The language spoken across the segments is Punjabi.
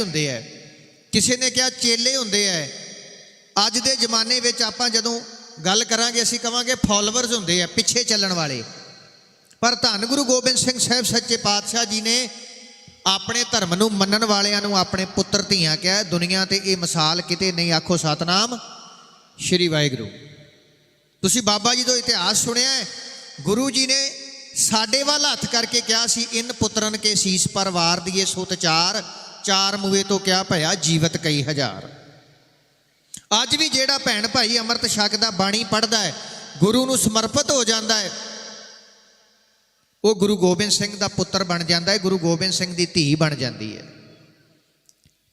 ਹੁੰਦੇ ਐ। ਕਿਸੇ ਨੇ ਕਿਹਾ ਚੇਲੇ ਹੁੰਦੇ ਐ। ਅੱਜ ਦੇ ਜ਼ਮਾਨੇ ਵਿੱਚ ਆਪਾਂ ਜਦੋਂ ਗੱਲ ਕਰਾਂਗੇ, ਅਸੀਂ ਕਵਾਂਗੇ ਫਾਲੋਅਰਸ ਹੁੰਦੇ ਐ, ਪਿੱਛੇ ਚੱਲਣ ਵਾਲੇ। ਪਰ ਧੰਨ ਗੁਰੂ ਗੋਬਿੰਦ ਸਿੰਘ ਸਾਹਿਬ ਸੱਚੇ ਪਾਤਸ਼ਾਹ ਜੀ ਨੇ ਆਪਣੇ ਧਰਮ ਨੂੰ ਮੰਨਣ ਵਾਲਿਆਂ ਨੂੰ ਆਪਣੇ ਪੁੱਤਰ ਧੀਆਂ ਕਿਹਾ ਹੈ। ਦੁਨੀਆ ਤੇ ਇਹ ਮਿਸਾਲ ਕਿਤੇ ਨਹੀਂ ਆਖੋ ਸਤਨਾਮ, ਸ਼੍ਰੀ ਵਾਹਿਗੁਰੂ। ਤੁਸੀਂ ਬਾਬਾ ਜੀ ਤੋਂ ਇਤਿਹਾਸ ਸੁਣਿਆ ਹੈ ਗੁਰੂ ਜੀ ਨੇ ਸਾਡੇ ਵੱਲ ਹੱਥ ਕਰਕੇ ਕਿਹਾ ਸੀ, ਇਨ ਪੁੱਤਰਨ ਕੇ ਸੀਸ ਪਰ ਵਾਰ ਦੀਏ ਸੁਤ ਚਾਰ ਚਾਰ ਮੂਏ ਤੋਂ ਕਿਹਾ ਭਇਆ ਜੀਵਤ ਕਈ ਹਜ਼ਾਰ। ਅੱਜ ਵੀ ਜਿਹੜਾ ਭੈਣ ਭਾਈ ਅੰਮ੍ਰਿਤ ਛਕਦਾ ਬਾਣੀ ਪੜਦਾ ਹੈ, ਗੁਰੂ ਨੂੰ ਸਮਰਪਿਤ ਹੋ ਜਾਂਦਾ ਹੈ, ਉਹ ਗੁਰੂ ਗੋਬਿੰਦ ਸਿੰਘ ਦਾ ਪੁੱਤਰ ਬਣ ਜਾਂਦਾ ਹੈ, ਗੁਰੂ ਗੋਬਿੰਦ ਸਿੰਘ ਦੀ ਧੀ ਬਣ ਜਾਂਦੀ ਹੈ।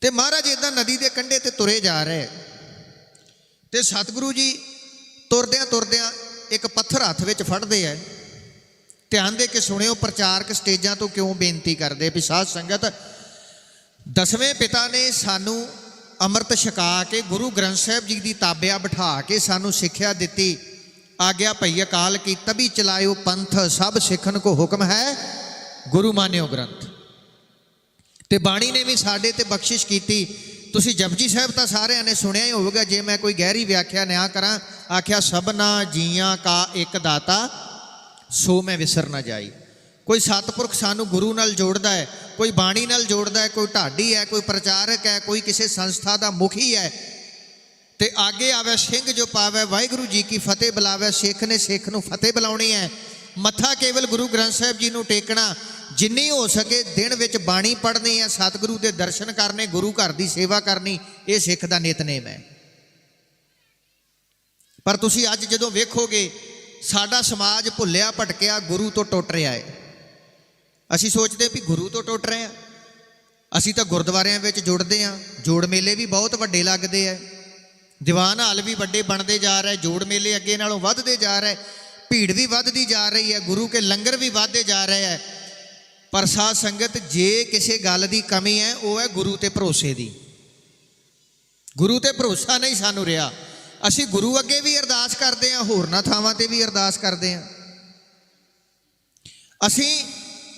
ਤੇ ਮਹਾਰਾਜ ਇਦਾਂ ਨਦੀ ਦੇ ਕੰਢੇ ਤੇ ਤੁਰੇ ਜਾ ਰਹੇ ਤੇ ਸਤਿਗੁਰੂ ਜੀ ਤੁਰਦਿਆਂ ਤੁਰਦਿਆਂ ਇੱਕ ਪੱਥਰ ਹੱਥ ਵਿੱਚ ਫੜਦੇ ਐ ਧਿਆਨ ਦੇ ਕੇ ਸੁਣਿਓ ਪ੍ਰਚਾਰਕ ਸਟੇਜਾਂ ਤੋਂ ਕਿਉਂ ਬੇਨਤੀ ਕਰਦੇ ਵੀ ਸਾਧ ਸੰਗਤ ਦਸਵੇਂ ਪਿਤਾ ਨੇ ਸਾਨੂੰ ਅੰਮ੍ਰਿਤ ਛਕਾ ਕੇ ਗੁਰੂ ਗ੍ਰੰਥ ਸਾਹਿਬ ਜੀ ਦੀ ਤਾਬਿਆ ਬਿਠਾ ਕੇ ਸਾਨੂੰ ਸਿੱਖਿਆ ਦਿੱਤੀ। ਆਗਿਆ ਭਈ ਅਕਾਲ ਕੀ ਤਬੀ ਚਲਾਇਓ ਪੰਥ, ਸਭ ਸਿੱਖਣ ਕੋ ਹੁਕਮ ਹੈ, ਗੁਰੂ ਮਾਨਿਓ ਗ੍ਰੰਥ। ਤੇ ਬਾਣੀ ਨੇ ਵੀ ਸਾਡੇ ਤੇ ਬਖਸ਼ਿਸ਼ ਕੀਤੀ। ਤੁਸੀਂ ਜਪਜੀ ਸਾਹਿਬ ਤਾਂ ਸਾਰਿਆਂ ਨੇ ਸੁਣਿਆ ਹੀ ਹੋਵੇਗਾ, ਜੇ ਮੈਂ ਕੋਈ ਗਹਿਰੀ ਵਿਆਖਿਆ ਨਾ ਕਰਾਂ, ਆਖਿਆ, ਸਭਨਾ ਜੀਆਂ ਕਾ ਇੱਕ ਦਾਤਾ, ਸੋ ਮੈਂ ਵਿਸਰ ਨਾ ਜਾਈ। ਕੋਈ ਸਤਿਪੁਰਖ ਸਾਨੂੰ ਗੁਰੂ ਨਾਲ ਜੋੜਦਾ ਹੈ, ਕੋਈ ਬਾਣੀ ਨਾਲ ਜੋੜਦਾ ਹੈ, ਕੋਈ ਢਾਡੀ ਹੈ, ਕੋਈ ਪ੍ਰਚਾਰਕ ਹੈ, ਕੋਈ ਕਿਸੇ ਸੰਸਥਾ ਦਾ ਮੁਖੀ ਹੈ। ਤੇ ਆਗੇ ਆਵੇ ਸਿੰਘ ਜੋ ਪਾਵੇ, ਵਾਹਿਗੁਰੂ ਜੀ ਕੀ ਫਤਿਹ ਬੁਲਾਵੇ, ਸਿੱਖ ਨੇ ਸਿੱਖ ਨੂੰ ਫਤਿਹ ਬੁਲਾਉਣੀ ਹੈ। ਮੱਥਾ ਕੇਵਲ ਗੁਰੂ ਗ੍ਰੰਥ ਸਾਹਿਬ ਜੀ ਨੂੰ ਟੇਕਣਾ, ਜਿੰਨੀ ਹੋ ਸਕੇ ਦਿਨ ਵਿੱਚ ਬਾਣੀ ਪੜ੍ਹਨੀ ਹੈ, ਸਤਿਗੁਰੂ ਦੇ ਦਰਸ਼ਨ ਕਰਨੇ, ਗੁਰੂ ਘਰ ਦੀ ਸੇਵਾ ਕਰਨੀ, ਇਹ ਸਿੱਖ ਦਾ ਨਿਤਨੇਮ ਹੈ। ਪਰ ਤੁਸੀਂ ਅੱਜ ਜਦੋਂ ਵੇਖੋਗੇ, ਸਾਡਾ ਸਮਾਜ ਭੁੱਲਿਆ ਭਟਕਿਆ ਗੁਰੂ ਤੋਂ ਟੁੱਟ ਰਿਹਾ ਹੈ। ਅਸੀਂ ਸੋਚਦੇ ਵੀ ਗੁਰੂ ਤੋਂ ਟੁੱਟ ਰਹੇ ਆ ਅਸੀਂ ਤਾਂ ਗੁਰਦੁਆਰਿਆਂ ਵਿੱਚ ਜੁੜਦੇ ਆ ਜੋੜ ਮੇਲੇ ਵੀ ਬਹੁਤ ਵੱਡੇ ਲੱਗਦੇ ਆ। ਦੀਵਾਨ ਹਾਲ ਵੀ ਵੱਡੇ ਬਣਦੇ ਜਾ ਰਹੇ ਜੋੜ ਮੇਲੇ ਅੱਗੇ ਨਾਲੋਂ ਵੱਧਦੇ ਜਾ ਰਹੇ ਭੀੜ ਵੀ ਵੱਧਦੀ ਜਾ ਰਹੀ ਹੈ। ਗੁਰੂ ਕੇ ਲੰਗਰ ਵੀ ਵੱਧਦੇ ਜਾ ਰਹੇ ਹੈ। ਪਰ ਸਾਧ ਸੰਗਤ ਜੇ ਕਿਸੇ ਗੱਲ ਦੀ ਕਮੀ ਹੈ, ਉਹ ਹੈ ਗੁਰੂ ਤੇ ਭਰੋਸੇ ਦੀ। ਗੁਰੂ ਤੇ ਭਰੋਸਾ ਨਹੀਂ ਸਾਨੂੰ ਰਿਹਾ। ਅਸੀਂ ਗੁਰੂ ਅੱਗੇ ਵੀ ਅਰਦਾਸ ਕਰਦੇ ਹਾਂ, ਹੋਰਨਾਂ ਥਾਵਾਂ ਤੇ ਵੀ ਅਰਦਾਸ ਕਰਦੇ ਹਾਂ। ਅਸੀਂ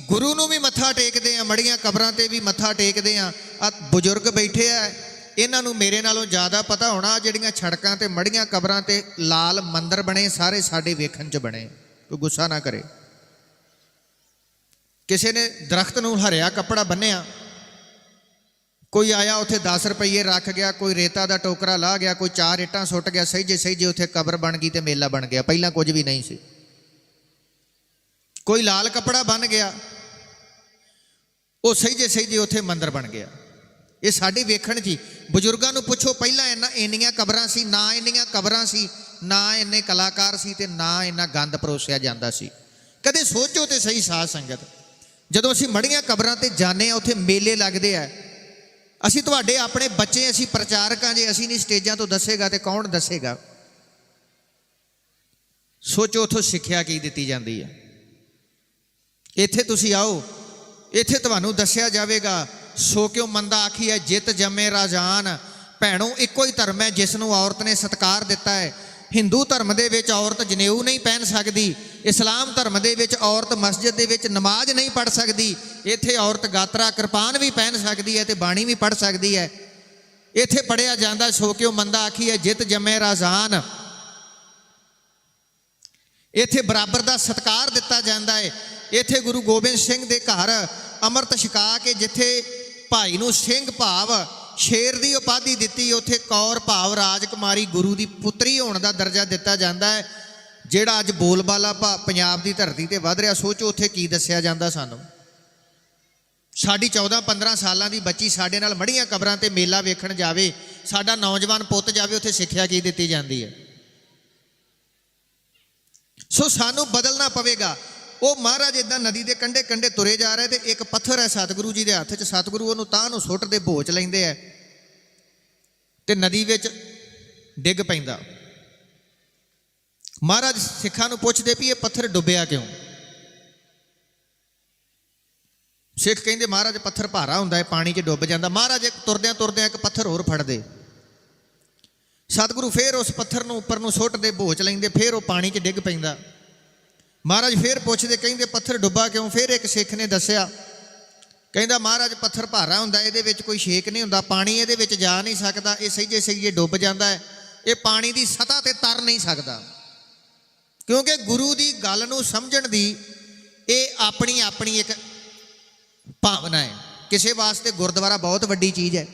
ਗੁਰੂ ਨੂੰ ਵੀ ਮੱਥਾ ਟੇਕਦੇ ਹਾਂ ਮੜੀਆਂ ਕਬਰਾਂ ਤੇ ਵੀ ਮੱਥਾ ਟੇਕਦੇ ਹਾਂ ਆ ਬਜ਼ੁਰਗ ਬੈਠੇ ਆ, ਇਹਨਾਂ ਨੂੰ ਮੇਰੇ ਨਾਲੋਂ ਜ਼ਿਆਦਾ ਪਤਾ ਹੋਣਾ ਜਿਹੜੀਆਂ ਛੜਕਾਂ ਤੇ, ਮੜੀਆਂ ਕਬਰਾਂ ਤੇ ਲਾਲ ਮੰਦਰ ਬਣੇ, ਸਾਰੇ ਸਾਡੇ ਵੇਖਣ 'ਚ ਬਣੇ। ਕੋਈ ਗੁੱਸਾ ਨਾ ਕਰੇ। ਕਿਸੇ ਨੇ ਦਰਖਤ ਨੂੰ ਹਰਿਆ ਕੱਪੜਾ ਬੰਨਿਆ, ਕੋਈ ਆਇਆ ਉੱਥੇ 10 ਰੁਪਏ ਰੱਖ ਗਿਆ, ਕੋਈ ਰੇਤਾ ਦਾ ਟੋਕਰਾ ਲਾ ਗਿਆ, ਕੋਈ ਚਾਰ ਇੱਟਾਂ ਸੁੱਟ ਗਿਆ ਸਹੀ ਜੇ ਸਹੀ ਜੇ ਉੱਥੇ ਕਬਰ ਬਣ ਗਈ ਤੇ ਮੇਲਾ ਬਣ ਗਿਆ। ਪਹਿਲਾਂ ਕੁਝ ਵੀ ਨਹੀਂ ਸੀ। ਕੋਈ ਲਾਲ ਕੱਪੜਾ ਬੰਨ ਗਿਆ ਉਹ ਸਹੀ ਜੇ ਸਹੀ ਜੇ ਉੱਥੇ ਮੰਦਰ ਬਣ ਗਿਆ। ਇਹ ਸਾਡੇ ਵੇਖਣ ਜੀ, ਬਜ਼ੁਰਗਾਂ ਨੂੰ ਪੁੱਛੋ, ਪਹਿਲਾਂ ਇੰਨਾ ਇੰਨੀਆਂ ਕਬਰਾਂ ਸੀ, ਨਾ ਇੰਨੀਆਂ ਕਬਰਾਂ ਸੀ, ਨਾ ਇੰਨੇ ਕਲਾਕਾਰ ਸੀ ਤੇ ਨਾ ਇੰਨਾ ਗੰਦ ਪਰੋਸਿਆ ਜਾਂਦਾ ਸੀ। ਕਦੇ ਸੋਚੋ ਤੇ ਸਹੀ ਸਾਧ ਸੰਗਤ। ਜਦੋਂ ਅਸੀਂ ਮੜੀਆਂ ਕਬਰਾਂ ਤੇ ਜਾਂਦੇ ਆ ਉੱਥੇ ਮੇਲੇ ਲੱਗਦੇ ਆ। ਅਸੀਂ ਤੁਹਾਡੇ ਆਪਣੇ ਬੱਚੇ ਅਸੀਂ ਪ੍ਰਚਾਰਕਾਂ ਜੇ, ਅਸੀਂ ਨਹੀਂ ਸਟੇਜਾਂ ਤੋਂ ਦੱਸੇਗਾ ਤੇ ਕੌਣ ਦੱਸੇਗਾ? ਸੋਚੋ ਉਥੋਂ ਸਿੱਖਿਆ ਕੀ ਦਿੱਤੀ ਜਾਂਦੀ ਹੈ। ਇੱਥੇ ਤੁਸੀਂ ਆਓ ਇੱਥੇ ਤੁਹਾਨੂੰ ਦੱਸਿਆ ਜਾਵੇਗਾ, ਸੋ ਕਿਉ ਮੰਦਾ ਆਖੀ ਹੈ ਜਿਤ ਜੰਮੇ ਰਾਜਾਨ। ਭੈਣੋ, ਇੱਕੋ ਹੀ ਧਰਮ ਹੈ ਜਿਸ ਨੂੰ ਔਰਤ ਨੇ ਸਤਕਾਰ ਦਿੱਤਾ ਹੈ। ਹਿੰਦੂ ਧਰਮ ਦੇ ਵਿੱਚ ਔਰਤ ਜਨੇਊ ਨਹੀਂ ਪਹਿਨ ਸਕਦੀ। ਇਸਲਾਮ ਧਰਮ ਦੇ ਵਿੱਚ ਔਰਤ ਮਸਜਿਦ ਦੇ ਵਿੱਚ ਨਮਾਜ਼ ਨਹੀਂ ਪੜ੍ਹ ਸਕਦੀ। ਇੱਥੇ ਔਰਤ ਗਾਤਰਾ ਕਿਰਪਾਨ ਵੀ ਪਹਿਨ ਸਕਦੀ ਹੈ ਤੇ ਬਾਣੀ ਵੀ ਪੜ੍ਹ ਸਕਦੀ ਹੈ। ਇੱਥੇ ਪੜਿਆ ਜਾਂਦਾ, ਸੋ ਕਿਉ ਮੰਦਾ ਆਖੀ ਹੈ ਜਿਤ ਜੰਮੇ ਰਾਜਾਨ। ਇੱਥੇ ਬਰਾਬਰ ਦਾ ਸਤਕਾਰ ਦਿੱਤਾ ਜਾਂਦਾ ਹੈ। ਇੱਥੇ ਗੁਰੂ ਗੋਬਿੰਦ ਸਿੰਘ ਦੇ ਘਰ ਅੰਮ੍ਰਿਤ ਛਕਾ ਕੇ ਜਿੱਥੇ ਭਾਈ ਨੂੰ ਸਿੰਘ ਭਾਵ ਸ਼ੇਰ ਦੀ ਉਪਾਧੀ ਦਿੱਤੀ, ਉੱਥੇ ਕੌਰ ਭਾਵ ਰਾਜਕੁਮਾਰੀ ਗੁਰੂ ਦੀ ਪੁੱਤਰੀ ਹੋਣ ਦਾ ਦਰਜਾ ਦਿੱਤਾ ਜਾਂਦਾ ਹੈ, ਜਿਹੜਾ ਅੱਜ ਬੋਲਬਾਲਾ ਭਾ- ਪੰਜਾਬ ਦੀ ਧਰਤੀ ਤੇ ਵੱਧ ਰਿਹਾ, ਸੋਚੋ ਉੱਥੇ ਕੀ ਦੱਸਿਆ ਜਾਂਦਾ ਸਾਨੂੰ। ਸਾਡੀ 14 15 ਸਾਲਾਂ ਦੀ ਬੱਚੀ ਸਾਡੇ ਨਾਲ ਮੜੀਆਂ ਕਬਰਾਂ ਤੇ ਮੇਲਾ ਵੇਖਣ ਜਾਵੇ, ਸਾਡਾ ਨੌਜਵਾਨ ਪੁੱਤ ਜਾਵੇ, ਉੱਥੇ ਸਿੱਖਿਆ ਕੀ ਦਿੱਤੀ ਜਾਂਦੀ ਹੈ? ਸੋ ਸਾਨੂੰ ਬਦਲਣਾ ਪਵੇਗਾ। ਉਹ ਮਹਾਰਾਜ ਇਦਾਂ ਨਦੀ ਦੇ ਕੰਢੇ ਕੰਢੇ ਤੁਰੇ ਜਾ ਰਹੇ ਤੇ ਇੱਕ ਪੱਥਰ ਹੈ ਸਤਿਗੁਰੂ ਜੀ ਦੇ ਹੱਥ 'ਚ। ਸਤਿਗੁਰੂ ਉਹਨੂੰ ਤਾਂ ਨੂੰ ਸੁੱਟ ਦੇ ਭੋਚ ਲੈਂਦੇ ਆ। ਤੇ ਨਦੀ ਵਿੱਚ ਡਿੱਗ ਪੈਂਦਾ। ਮਹਾਰਾਜ ਸਿੱਖਾਂ ਨੂੰ ਪੁੱਛਦੇ ਵੀ ਇਹ ਪੱਥਰ ਡੁੱਬਿਆ ਕਿਉਂ? ਸਿੱਖ ਕਹਿੰਦੇ, ਮਹਾਰਾਜ, ਪੱਥਰ ਭਾਰਾ ਹੁੰਦਾ ਹੈ, ਪਾਣੀ 'ਚ ਡੁੱਬ ਜਾਂਦਾ। ਮਹਾਰਾਜ ਇੱਕ ਤੁਰਦਿਆਂ ਤੁਰਦਿਆਂ ਇੱਕ ਪੱਥਰ ਹੋਰ ਫੜਦੇ। ਸਤਿਗੁਰੂ ਫੇਰ ਉਸ ਪੱਥਰ ਨੂੰ ਉੱਪਰ ਨੂੰ ਸੁੱਟਦੇ ਭੋਚ ਲੈਂਦੇ, ਫੇਰ ਉਹ ਪਾਣੀ 'ਚ ਡਿੱਗ ਪੈਂਦਾ। ਮਹਾਰਾਜ ਫੇਰ ਪੁੱਛਦੇ, ਕਹਿੰਦੇ ਪੱਥਰ ਡੁੱਬਾ ਕਿਉਂ? ਫੇਰ ਇੱਕ ਸਿੱਖ ਨੇ ਦੱਸਿਆ, ਕਹਿੰਦਾ ਮਹਾਰਾਜ ਪੱਥਰ ਭਾਰਾ ਹੁੰਦਾ, ਇਹਦੇ ਵਿੱਚ ਕੋਈ ਛੇਕ ਨਹੀਂ ਹੁੰਦਾ, ਪਾਣੀ ਇਹਦੇ ਵਿੱਚ ਜਾ ਨਹੀਂ ਸਕਦਾ, ਇਹ ਸਹੀਜੇ ਸਹੀਜੇ ਡੁੱਬ ਜਾਂਦਾ ਹੈ, ਇਹ ਪਾਣੀ ਦੀ ਸਤ੍ਹਾ ਤੇ ਤਰ ਨਹੀਂ ਸਕਦਾ। ਕਿਉਂਕਿ ਗੁਰੂ ਦੀ ਗੱਲ ਨੂੰ ਸਮਝਣ ਦੀ ਇਹ ਆਪਣੀ ਆਪਣੀ ਇੱਕ ਭਾਵਨਾ ਹੈ। ਕਿਸੇ ਵਾਸਤੇ ਗੁਰਦੁਆਰਾ ਬਹੁਤ ਵੱਡੀ ਚੀਜ਼ ਹੈ,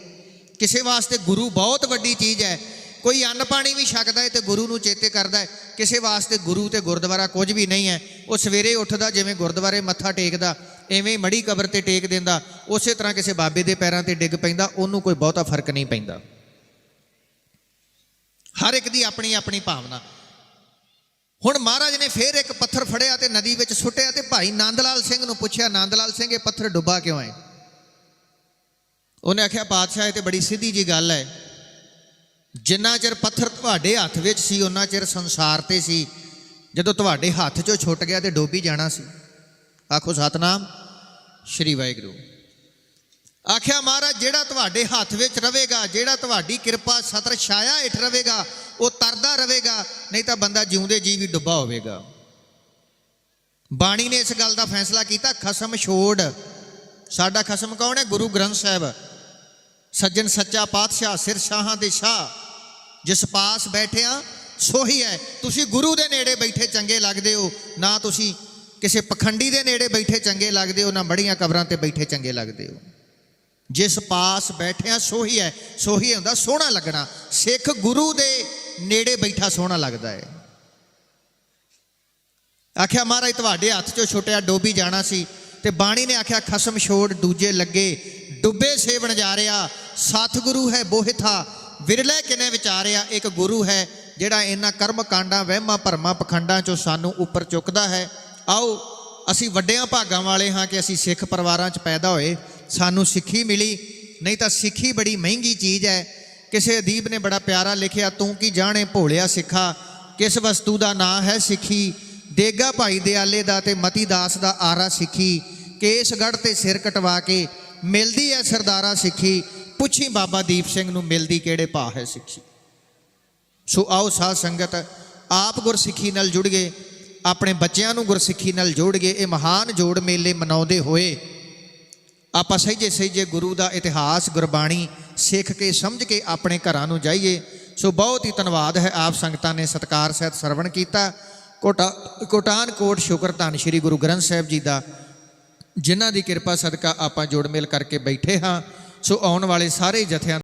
ਕਿਸੇ ਵਾਸਤੇ ਗੁਰੂ ਬਹੁਤ ਵੱਡੀ ਚੀਜ਼ ਹੈ ਕੋਈ ਅੰਨ ਪਾਣੀ ਵੀ ਛਕਦਾ ਹੈ ਤੇ ਗੁਰੂ ਨੂੰ ਚੇਤੇ ਕਰਦਾ ਹੈ। ਕਿਸੇ ਵਾਸਤੇ ਗੁਰੂ ਤੇ ਗੁਰਦੁਆਰਾ ਕੁਝ ਵੀ ਨਹੀਂ ਹੈ। ਉਹ ਸਵੇਰੇ ਉੱਠਦਾ, ਜਿਵੇਂ ਗੁਰਦੁਆਰੇ ਮੱਥਾ ਟੇਕਦਾ, ਐਵੇਂ ਹੀ ਮੜੀ ਕਬਰ ਤੇ ਟੇਕ ਦਿੰਦਾ, ਉਸੇ ਤਰ੍ਹਾਂ ਕਿਸੇ ਬਾਬੇ ਦੇ ਪੈਰਾਂ ਤੇ ਡਿੱਗ ਪੈਂਦਾ, ਉਹਨੂੰ ਕੋਈ ਬਹੁਤਾ ਫ਼ਰਕ ਨਹੀਂ ਪੈਂਦਾ। ਹਰ ਇੱਕ ਦੀ ਆਪਣੀ ਆਪਣੀ ਭਾਵਨਾ। ਹੁਣ ਮਹਾਰਾਜ ਨੇ ਫੇਰ ਇੱਕ ਪੱਥਰ ਫੜਿਆ ਤੇ ਨਦੀ ਵਿੱਚ ਸੁੱਟਿਆ ਤੇ ਭਾਈ ਨੰਦ ਲਾਲ ਸਿੰਘ ਨੂੰ ਪੁੱਛਿਆ ਨੰਦ ਲਾਲ ਸਿੰਘ, ਇਹ ਪੱਥਰ ਡੁੱਬਾ ਕਿਉਂ ਹੈ? ਉਹਨੇ ਆਖਿਆ, ਪਾਤਸ਼ਾਹ, ਇਹ ਤੇ ਬੜੀ ਸਿੱਧੀ ਜੀ ਗੱਲ ਹੈ। ਜਿੰਨਾ ਚਿਰ ਪੱਥਰ ਤੁਹਾਡੇ ਹੱਥ ਵਿੱਚ ਸੀ, ਉਹਨਾਂ ਚਿਰ ਸੰਸਾਰ ਤੇ ਸੀ। ਜਦੋਂ ਤੁਹਾਡੇ ਹੱਥ 'ਚੋਂ ਛੁੱਟ ਗਿਆ ਤੇ ਡੋਬੀ ਜਾਣਾ ਸੀ। ਆਖੋ, ਸਤਨਾਮ, ਸ਼੍ਰੀ ਵਾਹਿਗੁਰੂ। ਆਖਿਆ, ਮਹਾਰਾਜ, ਜਿਹੜਾ ਤੁਹਾਡੇ ਹੱਥ ਵਿੱਚ ਰਵੇਗਾ ਜਿਹੜਾ ਤੁਹਾਡੀ ਕਿਰਪਾ ਸਤਰ ਛਾਇਆ ਹੇਠ ਰਵੇਗਾ ਉਹ ਤਰਦਾ ਰਵੇਗਾ ਨਹੀਂ ਤਾਂ ਬੰਦਾ ਜਿਉਂਦੇ ਜੀ ਵੀ ਡੁੱਬਾ ਹੋਵੇਗਾ। ਬਾਣੀ ਨੇ ਇਸ ਗੱਲ ਦਾ ਫੈਸਲਾ ਕੀਤਾ, ਖਸਮ ਛੋੜ। ਸਾਡਾ ਖਸਮ ਕੌਣ ਹੈ? ਗੁਰੂ ਗ੍ਰੰਥ ਸਾਹਿਬ। ਸੱਜਣ ਸੱਚਾ ਪਾਤਸ਼ਾਹ, ਸਿਰ ਸ਼ਾਹਾਂ ਦੇ ਸ਼ਾਹ ਜਿਸ ਪਾਸ ਬੈਠਿਆ ਸੋਹੀ ਹੈ ਤੁਸੀਂ ਗੁਰੂ ਦੇ ਨੇੜੇ ਬੈਠੇ ਚੰਗੇ ਲੱਗਦੇ ਹੋ, ਨਾ ਤੁਸੀਂ ਕਿਸੇ ਪਖੰਡੀ ਦੇ ਨੇੜੇ ਬੈਠੇ ਚੰਗੇ ਲੱਗਦੇ ਹੋ, ਨਾ ਬੜੀਆਂ ਕਬਰਾਂ ਤੇ ਬੈਠੇ ਚੰਗੇ ਲੱਗਦੇ ਹੋ। ਜਿਸ ਪਾਸ ਬੈਠਿਆ ਸੋਹੀ ਹੈ ਸੋਹੀ ਹੁੰਦਾ, ਸੋਹਣਾ ਲੱਗਣਾ। ਸਿੱਖ ਗੁਰੂ ਦੇ ਨੇੜੇ ਬੈਠਾ ਸੋਹਣਾ ਲੱਗਦਾ ਹੈ ਆਖਿਆ, ਮਹਾਰਾਜ, ਤੁਹਾਡੇ ਹੱਥ ਚੋਂ ਛੁੱਟਿਆ ਡੋਬੀ ਜਾਣਾ ਸੀ। ਤੇ ਬਾਣੀ ਨੇ ਆਖਿਆ, ਖਸਮ ਛੋੜ, ਦੂਜੇ ਲੱਗੇ। ਡੁੱਬੇ ਸੇਵਣ ਜਾ ਰਿਹਾ। ਸਤਿਗੁਰੂ ਹੈ ਬੋਹਿਥਾ। ਵਿਰਲੇ ਕਿਨੇ ਵਿਚਾਰਿਆ, ਇੱਕ ਗੁਰੂ ਹੈ, ਜਿਹੜਾ ਇਹਨਾਂ ਕਰਮ ਕਾਂਡਾਂ ਵਹਿਮਾਂ ਭਰਮਾਂ ਪਖੰਡਾਂ ਚੋਂ ਸਾਨੂੰ ਉੱਪਰ ਚੁੱਕਦਾ ਹੈ। ਆਓ, ਅਸੀਂ ਵੱਡਿਆਂ ਭਾਗਾਂ ਵਾਲੇ ਹਾਂ ਕਿ ਅਸੀਂ ਸਿੱਖ ਪਰਿਵਾਰਾਂ 'ਚ ਪੈਦਾ ਹੋਏ, ਸਾਨੂੰ ਸਿੱਖੀ ਮਿਲੀ। ਨਹੀਂ ਤਾਂ ਸਿੱਖੀ ਬੜੀ ਮਹਿੰਗੀ ਚੀਜ਼ ਹੈ। ਕਿਸੇ ਅਦੀਬ ਨੇ ਬੜਾ ਪਿਆਰਾ ਲਿਖਿਆ, ਤੂੰ ਕੀ ਜਾਣੇ ਭੋਲਿਆ ਸਿੱਖਾ? ਕਿਸ ਵਸਤੂ ਦਾ ਨਾਂ ਹੈ ਸਿੱਖੀ? ਦੇਗਾ ਭਾਈ ਦਿਆਲੇ ਦਾ ਤੇ ਮਤੀ ਦਾਸ ਦਾ ਆਰਾ ਸਿੱਖੀ। ਕੇਸਗੜ੍ਹ ਤੇ ਸਿਰ ਕਟਵਾ ਕੇ, ਮਿਲਦੀ ਹੈ ਸਰਦਾਰਾ ਸਿੱਖੀ। ਪੁੱਛੀ ਬਾਬਾ ਦੀਪ ਸਿੰਘ ਨੂੰ ਮਿਲਦੀ ਕਿਹੜੇ ਭਾਅ ਹੈ ਸਿੱਖੀ। ਸੋ ਆਓ ਸਾਧ ਸੰਗਤ, ਆਪ ਗੁਰਸਿੱਖੀ ਨਾਲ ਜੁੜ ਗਏ, ਆਪਣੇ ਬੱਚਿਆਂ ਨੂੰ ਗੁਰਸਿੱਖੀ ਨਾਲ ਜੋੜ ਗਏ, ਇਹ ਮਹਾਨ ਜੋੜ ਮੇਲੇ ਮਨਾਉਂਦੇ ਹੋਏ ਆਪਾਂ ਸਹਿਜੇ ਸਹਿਜੇ ਗੁਰੂ ਦਾ ਇਤਿਹਾਸ, ਗੁਰਬਾਣੀ ਸਿੱਖ ਕੇ, ਸਮਝ ਕੇ ਆਪਣੇ ਘਰਾਂ ਨੂੰ ਜਾਈਏ। ਸੋ ਬਹੁਤ ਹੀ ਧੰਨਵਾਦ ਹੈ ਆਪ ਸੰਗਤਾਂ ਨੇ ਸਤਕਾਰ ਸਹਿਤ ਸਰਵਣ ਕੀਤਾ। ਕੋਟਾ ਕੋਟਾਨ ਕੋਟ ਸ਼ੁਕਰ ਧੰਨ ਸ੍ਰੀ ਗੁਰੂ ਗ੍ਰੰਥ ਸਾਹਿਬ ਜੀ ਦਾ, ਜਿਨ੍ਹਾਂ ਦੀ ਕਿਰਪਾ ਸਦਕਾ ਆਪਾਂ ਜੋੜ ਮੇਲ ਕਰਕੇ ਬੈਠੇ ਹਾਂ। ਸੋ ਆਉਣ ਵਾਲੇ ਸਾਰੇ ਜਥਿਆਂ